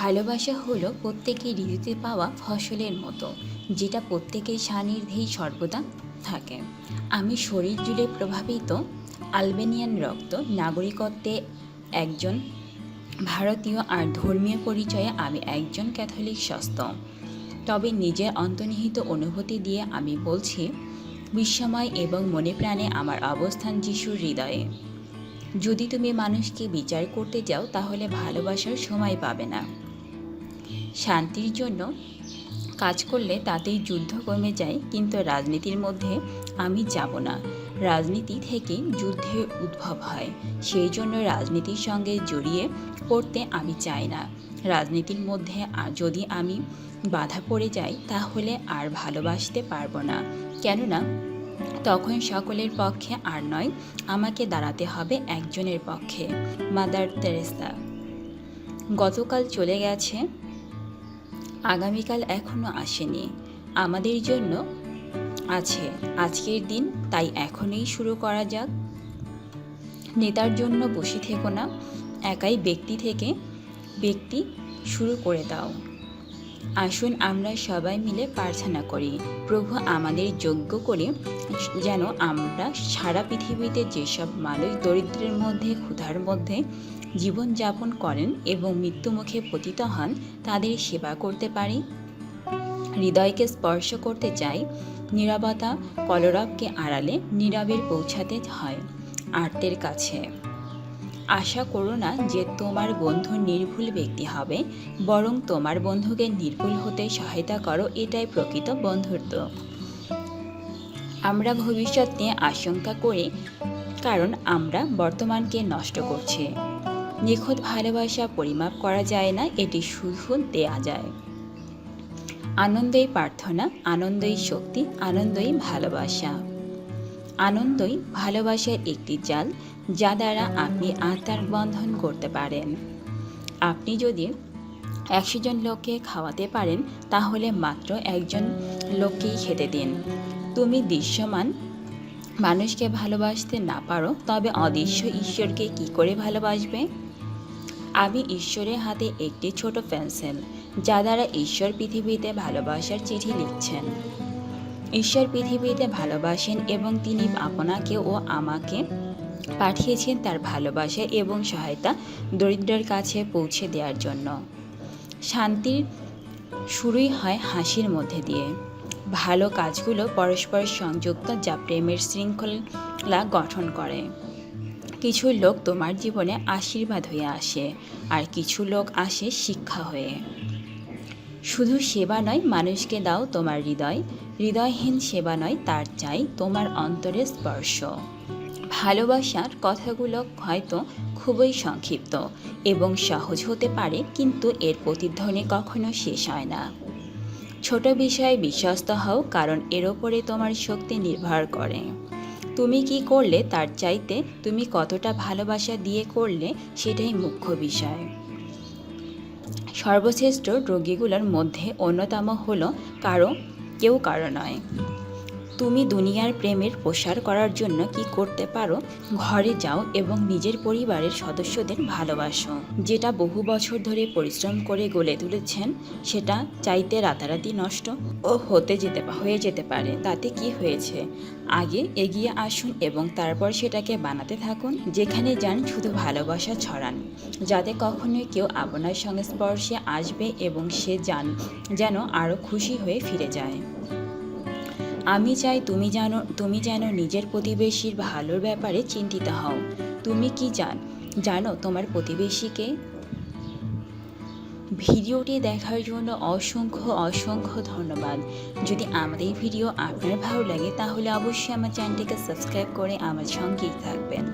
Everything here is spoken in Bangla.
ভালোবাসা হলো প্রত্যেকের ঋতুতে পাওয়া ফসলের মতো, যেটা প্রত্যেকের সান্নিধ্যেই সর্বদা থাকে। আমি শরীর জুড়ে প্রভাবিত আলবেনিয়ান রক্ত নাগরিকত্বে একজন ভারতীয় আর ধর্মীয় পরিচয়ে আমি একজন ক্যাথলিক স্বস্ত তবে নিজের অন্তর্নিহিত অনুভূতি দিয়ে আমি বলছি, বিস্ময় এবং মনে প্রাণে আমার অবস্থান যিশুর হৃদয়ে। যদি তুমি মানুষকে বিচার করতে যাও, তাহলে ভালোবাসার সময় পাবে না। শান্তির জন্য কাজ করলে তাতেই যুদ্ধ কমে যায়, কিন্তু রাজনীতির মধ্যে আমি যাব না। রাজনীতি থেকে যুদ্ধের উদ্ভব হয়। সেই জন্য রাজনীতির সঙ্গে জড়িয়ে পড়তে আমি চাই না। রাজনীতির মধ্যে যদি আমি বাধা পড়ে যাই, তাহলে আর ভালোবাসতে পারব না। কেননা তখন সকলের পক্ষে আর নয়, আমাকে দাঁড়াতে হবে একজনের পক্ষে। মাদার তেরেসা, গতকাল চলে গেছে আগামীকাল এখনও আসেনি। আমাদের জন্য আছে। আজকের দিন, তাই এখনই শুরু করা যাক। নেতার জন্য বসে থেকো না। একাই ব্যক্তি থেকে ব্যক্তি শুরু করে দাও। আসুন আমরা সবাই মিলে প্রার্থনা করি। প্রভু আমাদের যোগ্য করে যেন আমরা সারা পৃথিবীতে যেসব মানুষ দরিদ্রের মধ্যে, ক্ষুধার মধ্যে জীবনযাপন করেন এবং মৃত্যুমুখে পতিত হন, তাদের সেবা করতে পারি। হৃদয়কে স্পর্শ করতে চাই নীরবতা কলরবকে আড়ালে নীরবের পৌঁছাতে হয় আর্তের কাছে। আশা করো না যে তোমার বন্ধু নির্ভুল ব্যক্তি হবে, বরং তোমার বন্ধুকে নির্ভুল হতে সহায়তা করো, এটাই প্রকৃত বন্ধুত্ব। আমরা ভবিষ্যৎ নিয়ে আশঙ্কা করি, কারণ আমরা বর্তমানকে নষ্ট করছি। নিখুঁত ভালোবাসা পরিমাপ করা যায় না, এটি শুধু দেয়া যায়। আনন্দই প্রার্থনা, আনন্দই শক্তি, আনন্দই ভালোবাসা। আনন্দই ভালোবাসার একটি জাল, যা দ্বারা আপনি আত্মার বন্ধন করতে পারেন। আপনি যদি একশো জন লোককে খাওয়াতে পারেন, তাহলে মাত্র একজন লোককেই খেতে দিন। তুমি দৃশ্যমান মানুষকে ভালোবাসতে না পারো, তবে অদৃশ্য ঈশ্বরকে কি করে ভালোবাসবে? আমি ঈশ্বরের হাতে একটি ছোট পেন্সিল, যা দ্বারা ঈশ্বর পৃথিবীতে ভালোবাসার চিঠি লিখছেন। ঈশ্বর পৃথিবীতে ভালোবাসেন এবং তিনি আপনাকে ও আমাকে পাঠিয়েছেন তার ভালোবাসা এবং সহায়তা দরিদ্রের কাছে পৌঁছে দেওয়ার জন্য। শান্তির শুরুই হয় হাসির মধ্যে দিয়ে। ভালো কাজগুলো পরস্পর সংযুক্ত যা প্রেমের শৃঙ্খলা গঠন করে। কিছু লোক তোমার জীবনে আশীর্বাদ হয়ে আসে, আর কিছু লোক আসে শিক্ষা হয়ে। শুধু সেবা নয়, মানুষকে দাও তোমার হৃদয়। হৃদয়হীন সেবা নয়, তার চাই তোমার অন্তরের স্পর্শ। ভালোবাসার কথাগুলো হয়তো খুবই সংক্ষিপ্ত এবং সহজ হতে পারে, কিন্তু এর প্রতিধ্বনি কখনো শেষ হয় না। ছোট বিষয়ে বিশ্বস্ত হও, কারণ এর ওপরে তোমার শক্তি নির্ভর করে। তুমি কি করলে তার চাইতে তুমি কতটা ভালোবাসা দিয়ে করলে সেটাই মুখ্য বিষয়। সর্বশ্রেষ্ঠ রোগীগুলোর মধ্যে অন্যতম হলো কারও, কেউ কারও নয়। তুমি দুনিয়ার প্রেমের প্রসার করার জন্য কি করতে পারো? ঘরে যাও এবং নিজের পরিবারের সদস্যদের ভালোবাসো। যেটা বহু বছর ধরে পরিশ্রম করে গলে তুলেছেন, সেটা চাইতে রাতারাতি নষ্ট ও হতে যেতে হয়ে যেতে পারে। তাতে কি হয়েছে? আগে এগিয়ে আসুন এবং তারপর সেটাকে বানাতে থাকুন, যেখানে যান শুধু ভালোবাসা ছড়ান। যাতে কখনোই কেউ আপনার সংস্পর্শে আসবে এবং সে যান যেন আরও খুশি হয়ে ফিরে যায়। আমি চাই তুমি জানো, তুমি যেন নিজের প্রতিবেশীর ভালোর ব্যাপারে চিন্তিত হও। তুমি কি জান, জানো তোমার প্রতিবেশীকে? ভিডিওটি দেখার জন্য অসংখ্য অসংখ্য ধন্যবাদ। যদি আমাদের ভিডিও আপনার ভালো লাগে, তাহলে অবশ্যই আমার চ্যানেলটিকে সাবস্ক্রাইব করে আমার সঙ্গেই থাকবেন।